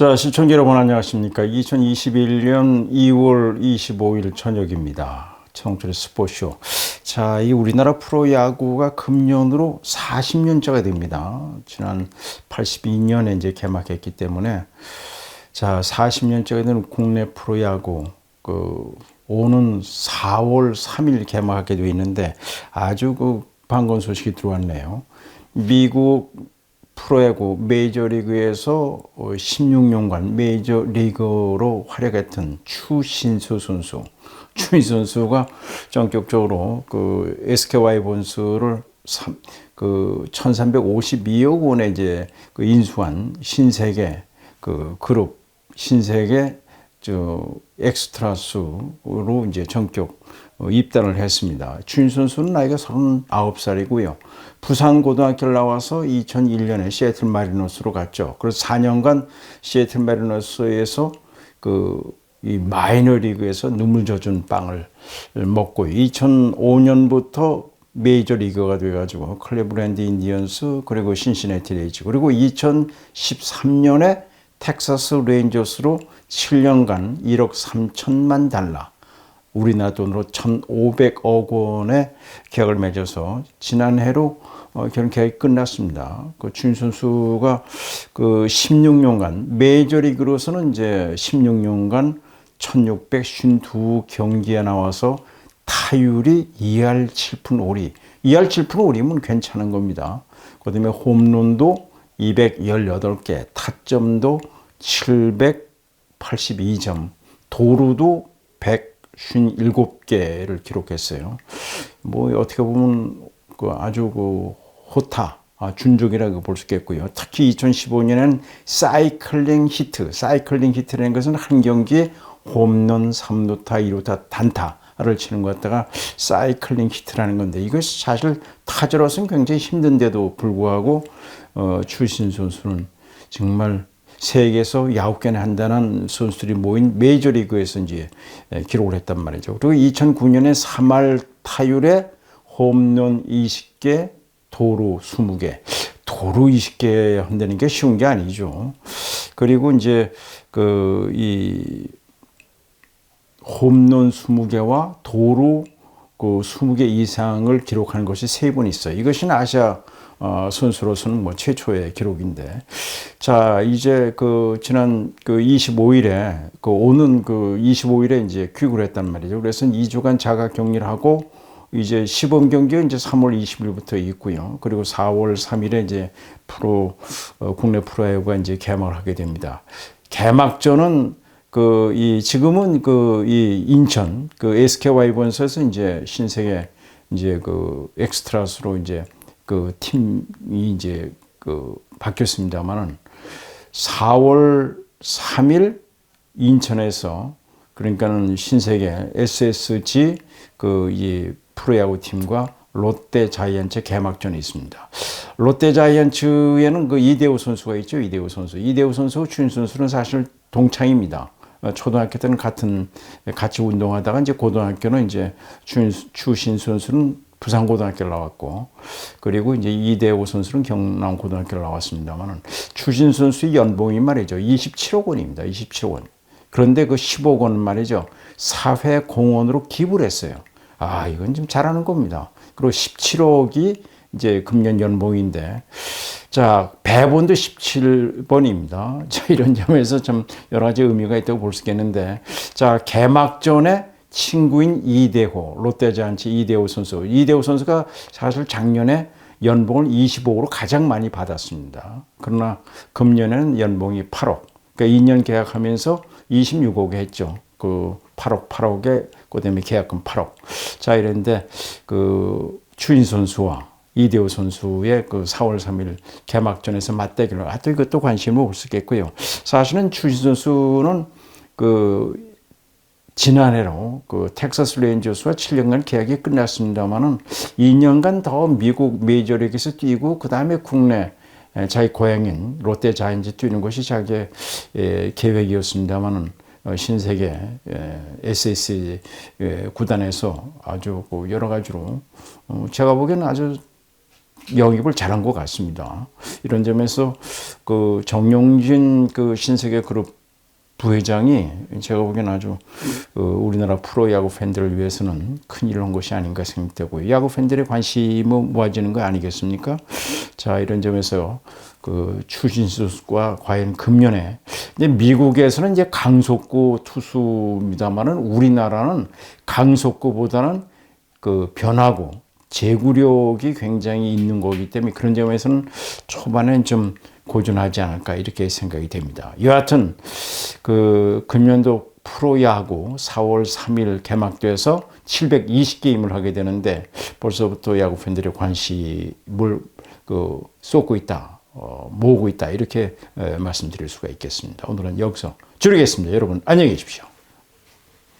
자, 시청자 여러분 안녕하십니까? 2021년 2월 25일 저녁입니다. 청춘의 스포쇼. 자, 이 우리나라 프로야구가 금년으로 40년째가 됩니다. 지난 82년에 이제 개막했기 때문에 자, 40년째가 되는 국내 프로야구 그 오는 4월 3일 개막하게 되어 있는데 아주 그 반가운 소식이 들어왔네요. 미국 프로야구 메이저리그에서 16년간 메이저리그로 활약했던 추신수 선수. 추신수 선수가 전격적으로 그 SK 와이번스를 그 1352억 원에 이제 그 인수한 신세계 그 그룹 신세계 저 엑스트라스로 이제 전격 어, 입단을 했습니다. 추인 선수는 나이가 39살이고요. 부산 고등학교를 나와서 2001년에 시애틀 마리너스로 갔죠. 그래서 4년간 시애틀 마리너스에서 그 이 마이너 리그에서 눈물 젖은 빵을 먹고 2005년부터 메이저 리그가 돼가지고 클레브랜드 인디언스 그리고 신시내티 레이즈 그리고 2013년에 텍사스 레인저스로 7년간 1억 3천만 달러 우리나라 돈으로 1,500억 원의 계약을 맺어서 지난해로 어, 결혼 계약이 끝났습니다. 그준 선수가 그 16년간 메이저리그로서는 이제 16년간 1,652경기에 나와서 타율이 2할 7푼 5리. 2할 7푼 5리면 괜찮은 겁니다. 그다음에 홈런도 218개, 타점도 782점, 도루도 157개를 기록했어요. 뭐 어떻게 보면 그 아주 그 호타 아, 준족이라고 볼 수 있겠고요. 특히 2015년에는 사이클링 히트, 사이클링 히트라는 것은 한 경기에 홈런 3루타, 2루타, 단타를 치는 것 같다가 사이클링 히트라는 건데 이것이 사실 타자로서는 굉장히 힘든데도 불구하고 어, 출신 선수는 정말 세계에서 9개나 한다는 선수들이 모인 메이저리그에서 이제 기록을 했단 말이죠. 그리고 2009년에 3할 타율에 홈런 20개, 도루 20개. 도루 20개 한다는 게 쉬운 게 아니죠. 그리고 이제 그 이 홈런 20개와 도루 그 20개 이상을 기록하는 것이 세 번 있어요. 이것이 아시아 어, 선수로서는 뭐 최초의 기록인데. 자, 이제 그 지난 그 25일에 그 오는 그 25일에 이제 귀국을 했단 말이죠. 그래서 2주간 자가 격리를 하고 이제 시범 경기가 이제 3월 20일부터 있고요. 그리고 4월 3일에 이제 프로 어, 국내 프로야구가 이제 개막을 하게 됩니다. 개막전은 그 이 지금은 그 이 인천 그 SK 와이번스에서 이제 신세계 이제 그 엑스트라스로 이제 그 팀이 이제 그 바뀌었습니다만은 4월 3일 인천에서 그러니까는 신세계 SSG 그 이 프로야구 팀과 롯데 자이언츠 개막전이 있습니다. 롯데 자이언츠에는 그 이대호 선수가 있죠. 이대호 선수. 이대호 선수, 추인 선수는 사실 동창입니다. 초등학교 때는 같은 같이 운동하다가 이제 고등학교는 이제 추신 선수는 부산고등학교를 나왔고 그리고 이제 이대호 선수는 경남고등학교를 나왔습니다만은 추신 선수의 연봉이 말이죠. 27억 원입니다. 27억 원. 그런데 그 10억 원 말이죠. 사회 공헌으로 기부를 했어요. 아 이건 좀 잘하는 겁니다. 그리고 17억이 이제 금년 연봉인데 자 배번도 17번입니다. 자 이런 점에서 좀 여러 가지 의미가 있다고 볼 수 있겠는데 자 개막전에 친구인 이대호, 롯데자이언츠 이대호 선수. 이대호 선수가 사실 작년에 연봉을 25억으로 가장 많이 받았습니다. 그러나 금년에는 연봉이 8억. 그러니까 2년 계약하면서 26억에 했죠. 그 8억, 8억에 그다음에 계약금 8억. 자 이랬는데 그 추인 선수와 이대호 선수의 그 4월 3일 개막전에서 맞대결을 하여튼 이것도 관심을 볼수 있겠고요. 사실은 추인 선수는 그 지난해로 그 텍사스 레인저스와 7년간 계약이 끝났습니다만은 2년간 더 미국 메이저리그에서 뛰고 그 다음에 국내 자기 고향인 롯데 자이언츠 뛰는 것이 자기의 계획이었습니다만은 어, 신세계 SSC 구단에서 아주 그 여러 가지로 어, 제가 보기에는 아주 영입을 잘한 것 같습니다. 이런 점에서 그 정용진 그 신세계 그룹 부회장이 제가 보기엔 아주 그 우리나라 프로야구 팬들을 위해서는 큰 일을 한 것이 아닌가 생각되고요. 야구 팬들의 관심은 모아지는 거 아니겠습니까? 자, 이런 점에서 그 추신수과 과연 금년에 이제 미국에서는 이제 강속구 투수입니다만은 우리나라는 강속구보다는 그 변하고 제구력이 굉장히 있는 거기 때문에 그런 점에서는 초반엔 좀 고전하지 않을까 이렇게 생각이 됩니다. 여하튼 그 금년도 프로야구 4월 3일 개막돼서 720게 임을 하게 되는데 벌써부터 야구 팬들의 관심을 그 쏟고 있다, 어, 모으고 있다 이렇게 에, 말씀드릴 수가 있겠습니다. 오늘은 여기서 줄이겠습니다. 여러분 안녕히 계십시오.